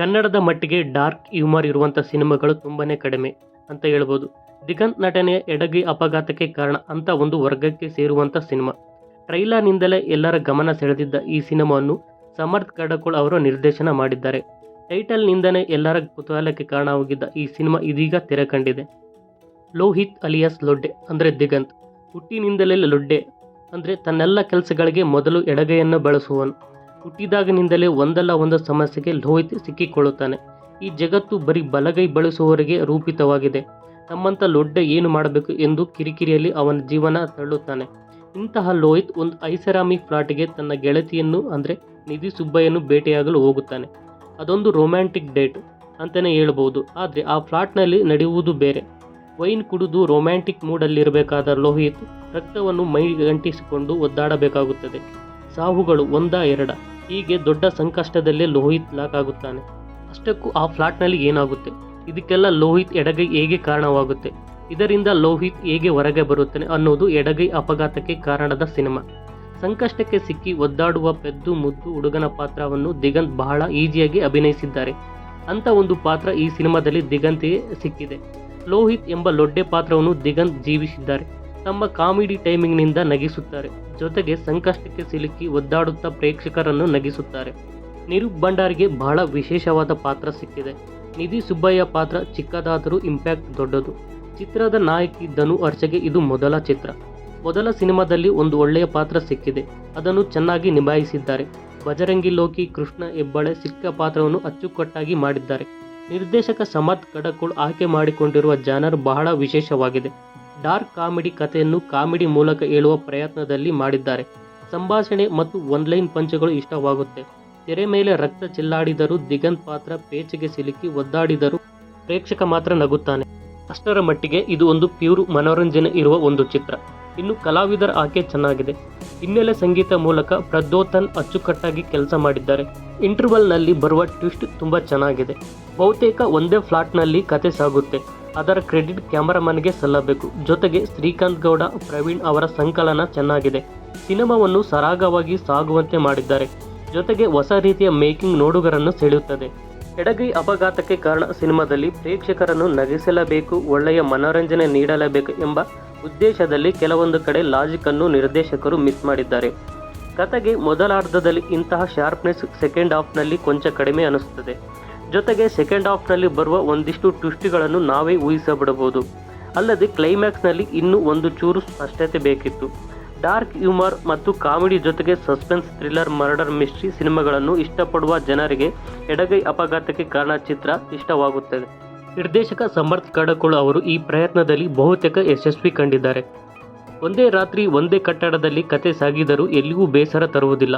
ಕನ್ನಡದ ಮಟ್ಟಿಗೆ dark humour ಇರುವಂಥ ಸಿನಿಮಾಗಳು ತುಂಬಾ ಕಡಿಮೆ ಅಂತ ಹೇಳ್ಬೋದು. ದಿಗಂತ್ ನಟನೆಯ ಎಡಗಿ ಅಪಘಾತಕ್ಕೆ ಕಾರಣ ಅಂತ ಒಂದು ವರ್ಗಕ್ಕೆ ಸೇರುವಂಥ ಸಿನಿಮಾ. ಟ್ರೈಲರ್ನಿಂದಲೇ ಎಲ್ಲರ ಗಮನ ಸೆಳೆದಿದ್ದ ಈ ಸಿನಿಮಾವನ್ನು ಸಮರ್ಥ್ ಕಡಕೋಳ್ ಅವರು ನಿರ್ದೇಶನ ಮಾಡಿದ್ದಾರೆ. ಟೈಟಲ್ನಿಂದನೇ ಎಲ್ಲರ ಕುತೂಹಲಕ್ಕೆ ಕಾರಣವಾಗಿದ್ದ ಈ ಸಿನಿಮಾ ಇದೀಗ ತೆರೆ ಕಂಡಿದೆ ಲೋಹಿತ್ ಅಲಿಯಾಸ್ ಲೊಡ್ಡೆ ಅಂದರೆ ದಿಗಂತ್, ಹುಟ್ಟಿನಿಂದಲೇ ಲೊಡ್ಡೆ ಅಂದರೆ ತನ್ನೆಲ್ಲ ಕೆಲಸಗಳಿಗೆ ಮೊದಲು ಎಡಗೈಯನ್ನು ಬಳಸುವನು ಹುಟ್ಟಿದಾಗಿನಿಂದಲೇ ಒಂದಲ್ಲ ಒಂದು ಸಮಸ್ಯೆಗೆ ಲೋಹಿತ್ ಸಿಕ್ಕಿಕೊಳ್ಳುತ್ತಾನೆ. ಈ ಜಗತ್ತು ಬರೀ ಬಲಗೈ ಬಳಸುವವರಿಗೆ ರೂಪಿತವಾಗಿದೆ. ನಮ್ಮಂಥ ಲೊಡ್ಡ ಏನು ಮಾಡಬೇಕು ಎಂದು ಕಿರಿಕಿರಿಯಲ್ಲಿ ಅವನ ಜೀವನ ತಳ್ಳುತ್ತಾನೆ. ಇಂತಹ ಲೋಹಿತ್ ಒಂದು ಐಸರಾಮಿ ಫ್ಲಾಟ್ಗೆ ತನ್ನ ಗೆಳತಿಯನ್ನು, ಅಂದರೆ ನಿಧಿ ಸುಬ್ಬಯ್ಯನು ಭೇಟಿಯಾಗಲು ಹೋಗುತ್ತಾನೆ. ಅದೊಂದು ರೊಮ್ಯಾಂಟಿಕ್ ಡೇಟ್ ಅಂತಲೇ ಹೇಳ್ಬೋದು. ಆದರೆ ಆ ಫ್ಲಾಟ್ನಲ್ಲಿ ನಡೆಯುವುದು ಬೇರೆ. ವೈನ್ ಕುಡಿದು ರೊಮ್ಯಾಂಟಿಕ್ ಮೂಡಲ್ಲಿರಬೇಕಾದ ಲೋಹಿತ್ ರಕ್ತವನ್ನು ಮೈಗಂಟಿಸಿಕೊಂಡು ಒದ್ದಾಡಬೇಕಾಗುತ್ತದೆ. ಸಾವುಗಳು ಒಂದ ಎರಡ. ಹೀಗೆ ದೊಡ್ಡ ಸಂಕಷ್ಟದಲ್ಲೇ ಲೋಹಿತ್ ಲಾಕ್ ಆಗುತ್ತಾನೆ. ಅಷ್ಟಕ್ಕೂ ಆ ಫ್ಲಾಟ್ನಲ್ಲಿ ಏನಾಗುತ್ತೆ? ಇದಕ್ಕೆಲ್ಲ ಲೋಹಿತ್ ಎಡಗೈ ಹೇಗೆ ಕಾರಣವಾಗುತ್ತೆ? ಇದರಿಂದ ಲೋಹಿತ್ ಹೇಗೆ ಹೊರಗೆ ಬರುತ್ತಾನೆ ಅನ್ನೋದು ಎಡಗೈ ಅಪಘಾತಕ್ಕೆ ಕಾರಣದ ಸಿನಿಮಾ. ಸಂಕಷ್ಟಕ್ಕೆ ಸಿಕ್ಕಿ ಒದ್ದಾಡುವ ಪೆದ್ದು ಮುದ್ದು ಹುಡುಗನ ಪಾತ್ರವನ್ನು ದಿಗಂತ್ ಬಹಳ ಈಜಿಯಾಗಿ ಅಭಿನಯಿಸಿದ್ದಾರೆ. ಅಂತ ಒಂದು ಪಾತ್ರ ಈ ಸಿನಿಮಾದಲ್ಲಿ ದಿಗಂತಿಗೆ ಸಿಕ್ಕಿದೆ. ಲೋಹಿತ್ ಎಂಬ ಲೊಡ್ಡೆ ಪಾತ್ರವನ್ನು ದಿಗಂತ್ ಜೀವಿಸಿದ್ದಾರೆ. ತಮ್ಮ ಕಾಮಿಡಿ ಟೈಮಿಂಗ್ನಿಂದ ನಗಿಸುತ್ತಾರೆ. ಜೊತೆಗೆ ಸಂಕಷ್ಟಕ್ಕೆ ಸಿಲುಕಿ ಒದ್ದಾಡುತ್ತಾ ಪ್ರೇಕ್ಷಕರನ್ನು ನಗಿಸುತ್ತಾರೆ. ನಿರೂಪ್ ಭಂಡಾರಿಗೆ ಬಹಳ ವಿಶೇಷವಾದ ಪಾತ್ರ ಸಿಕ್ಕಿದೆ. ನಿಧಿ ಸುಬ್ಬಯ್ಯ ಪಾತ್ರ ಚಿಕ್ಕದಾದರೂ ಇಂಪ್ಯಾಕ್ಟ್ ದೊಡ್ಡದು. ಚಿತ್ರದ ನಾಯಕಿ ಧನು ಅರ್ಚೆಗೆ ಇದು ಮೊದಲ ಚಿತ್ರ. ಮೊದಲ ಸಿನಿಮಾದಲ್ಲಿ ಒಂದು ಒಳ್ಳೆಯ ಪಾತ್ರ ಸಿಕ್ಕಿದೆ. ಅದನ್ನು ಚೆನ್ನಾಗಿ ನಿಭಾಯಿಸಿದ್ದಾರೆ. ಬಜರಂಗಿ ಲೋಕಿ, ಕೃಷ್ಣ ಹೆಬ್ಬಾಳೆ ಸಿಕ್ಕ ಪಾತ್ರವನ್ನು ಅಚ್ಚುಕಟ್ಟಾಗಿ ಮಾಡಿದ್ದಾರೆ. ನಿರ್ದೇಶಕ ಸಮತ್ ಕಡಕೋಳ್ ಆಯ್ಕೆ ಮಾಡಿಕೊಂಡಿರುವ ಜಾನರ್ ಬಹಳ ವಿಶೇಷವಾಗಿದೆ. ಡಾರ್ಕ್ ಕಾಮಿಡಿ ಕಥೆಯನ್ನು ಕಾಮಿಡಿ ಮೂಲಕ ಹೇಳುವ ಪ್ರಯತ್ನದಲ್ಲಿ ಮಾಡಿದ್ದಾರೆ. ಸಂಭಾಷಣೆ ಮತ್ತು ಒನ್ಲೈನ್ ಪಂಚಗಳು ಇಷ್ಟವಾಗುತ್ತೆ. ತೆರೆ ಮೇಲೆ ರಕ್ತ ಚೆಲ್ಲಾಡಿದರೂ ದಿಗಂತ್ ಪಾತ್ರ ಪೇಚಿಗೆ ಸಿಲುಕಿ ಒದ್ದಾಡಿದರೂ ಪ್ರೇಕ್ಷಕ ಮಾತ್ರ ನಗುತ್ತಾನೆ. ಅಷ್ಟರ ಮಟ್ಟಿಗೆ ಇದು ಒಂದು ಪ್ಯೂರ್ ಮನೋರಂಜನೆ ಇರುವ ಒಂದು ಚಿತ್ರ. ಇನ್ನು ಕಲಾವಿದರ ಆಕೆ ಚೆನ್ನಾಗಿದೆ. ಹಿನ್ನೆಲೆ ಸಂಗೀತ ಮೂಲಕ ಪ್ರದ್ಯೋತನ್ ಅಚ್ಚುಕಟ್ಟಾಗಿ ಕೆಲಸ ಮಾಡಿದ್ದಾರೆ. ಇಂಟರ್ವಲ್ನಲ್ಲಿ ಬರುವ ಟ್ವಿಸ್ಟ್ ತುಂಬ ಚೆನ್ನಾಗಿದೆ. ಬಹುತೇಕ ಒಂದೇ ಫ್ಲಾಟ್ನಲ್ಲಿ ಕತೆ ಸಾಗುತ್ತೆ. ಅದರ ಕ್ರೆಡಿಟ್ ಕ್ಯಾಮರಾಮನ್ಗೆ ಸಲ್ಲಬೇಕು. ಜೊತೆಗೆ ಶ್ರೀಕಾಂತ್ ಗೌಡ, ಪ್ರವೀಣ್ ಅವರ ಸಂಕಲನ ಚೆನ್ನಾಗಿದೆ. ಸಿನಿಮಾವನ್ನು ಸರಾಗವಾಗಿ ಸಾಗುವಂತೆ ಮಾಡಿದ್ದಾರೆ. ಜೊತೆಗೆ ಹೊಸ ರೀತಿಯ ಮೇಕಿಂಗ್ ನೋಡುಗರನ್ನು ಸೆಳೆಯುತ್ತದೆ. ಎಡಗೈ ಅಪಘಾತಕ್ಕೆ ಕಾರಣ ಸಿನಿಮಾದಲ್ಲಿ ಪ್ರೇಕ್ಷಕರನ್ನು ನಗಿಸಲೇಬೇಕು, ಒಳ್ಳೆಯ ಮನೋರಂಜನೆ ನೀಡಲೇಬೇಕು ಎಂಬ ಉದ್ದೇಶದಲ್ಲಿ ಕೆಲವೊಂದು ಕಡೆ ಲಾಜಿಕ್ ಅನ್ನು ನಿರ್ದೇಶಕರು ಮಿಸ್ ಮಾಡಿದ್ದಾರೆ. ಕತೆಗೆ ಮೊದಲಾರ್ಧದಲ್ಲಿ ಇಂತಹ ಶಾರ್ಪ್ನೆಸ್ ಸೆಕೆಂಡ್ ಹಾಫ್ನಲ್ಲಿ ಕೊಂಚ ಕಡಿಮೆ ಅನಿಸುತ್ತದೆ. ಜೊತೆಗೆ ಸೆಕೆಂಡ್ ಹಾಫ್ನಲ್ಲಿ ಬರುವ ಒಂದಿಷ್ಟು ಟ್ವಿಸ್ಟ್ಗಳನ್ನು ನಾವೇ ಊಹಿಸಬಿಡಬಹುದು. ಅಲ್ಲದೆ ಕ್ಲೈಮ್ಯಾಕ್ಸ್ನಲ್ಲಿ ಇನ್ನೂ ಒಂದು ಚೂರು ಸ್ಪಷ್ಟತೆ ಬೇಕಿತ್ತು. ಡಾರ್ಕ್ ಹ್ಯೂಮರ್ ಮತ್ತು ಕಾಮಿಡಿ ಜೊತೆಗೆ ಸಸ್ಪೆನ್ಸ್ ಥ್ರಿಲ್ಲರ್ ಮರ್ಡರ್ ಮಿಸ್ಟ್ರಿ ಸಿನಿಮಾಗಳನ್ನು ಇಷ್ಟಪಡುವ ಜನರಿಗೆ ಎಡಗೈ ಅಪಘಾತಕ್ಕೆ ಕಾರಣ ಚಿತ್ರ ಇಷ್ಟವಾಗುತ್ತದೆ. ನಿರ್ದೇಶಕ ಸಮರ್ಥ್ ಕಡಕೋಳ ಅವರು ಈ ಪ್ರಯತ್ನದಲ್ಲಿ ಬಹುತೇಕ ಯಶಸ್ವಿ ಕಂಡಿದ್ದಾರೆ. ಒಂದೇ ರಾತ್ರಿ ಒಂದೇ ಕಟ್ಟಡದಲ್ಲಿ ಕತೆ ಸಾಗಿದರೂ ಎಲ್ಲಿಗೂ ಬೇಸರ ತರುವುದಿಲ್ಲ.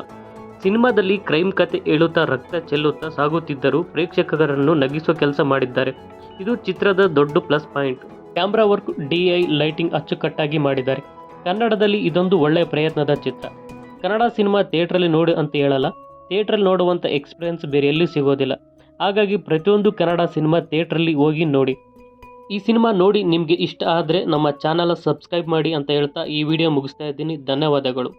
ಸಿನಿಮಾದಲ್ಲಿ ಕ್ರೈಮ್ ಕತೆ ಹೇಳುತ್ತಾ ರಕ್ತ ಚೆಲ್ಲುತ್ತಾ ಸಾಗುತ್ತಿದ್ದರೂ ಪ್ರೇಕ್ಷಕರನ್ನು ನಗಿಸೋ ಕೆಲಸ ಮಾಡಿದ್ದಾರೆ. ಇದು ಚಿತ್ರದ ದೊಡ್ಡ plus point. Camera work DI lighting ಅಚ್ಚುಕಟ್ಟಾಗಿ ಮಾಡಿದ್ದಾರೆ. ಕನ್ನಡದಲ್ಲಿ ಇದೊಂದು ಒಳ್ಳೆಯ ಪ್ರಯತ್ನದ ಚಿತ್ರ. ಕನ್ನಡ ಸಿನಿಮಾ ಥಿಯೇಟ್ರಲ್ಲಿ ನೋಡಿ ಅಂತ ಹೇಳಲ್ಲ, ಥಿಯೇಟ್ರಲ್ಲಿ ನೋಡುವಂಥ ಎಕ್ಸ್ಪೀರಿಯನ್ಸ್ ಬೇರೆ ಎಲ್ಲಿ ಸಿಗೋದಿಲ್ಲ. ಹಾಗಾಗಿ ಪ್ರತಿಯೊಂದು ಕನ್ನಡ ಸಿನಿಮಾ ಥಿಯೇಟ್ರಲ್ಲಿ ಹೋಗಿ ನೋಡಿ. ಈ ಸಿನಿಮಾ ನೋಡಿ ನಿಮಗೆ ಇಷ್ಟ ಆದರೆ ನಮ್ಮ ಚಾನಲ್ ಸಬ್ಸ್ಕ್ರೈಬ್ ಮಾಡಿ ಅಂತ ಹೇಳ್ತಾ ಈ ವಿಡಿಯೋ ಮುಗಿಸ್ತಾ ಇದ್ದೀನಿ. ಧನ್ಯವಾದಗಳು.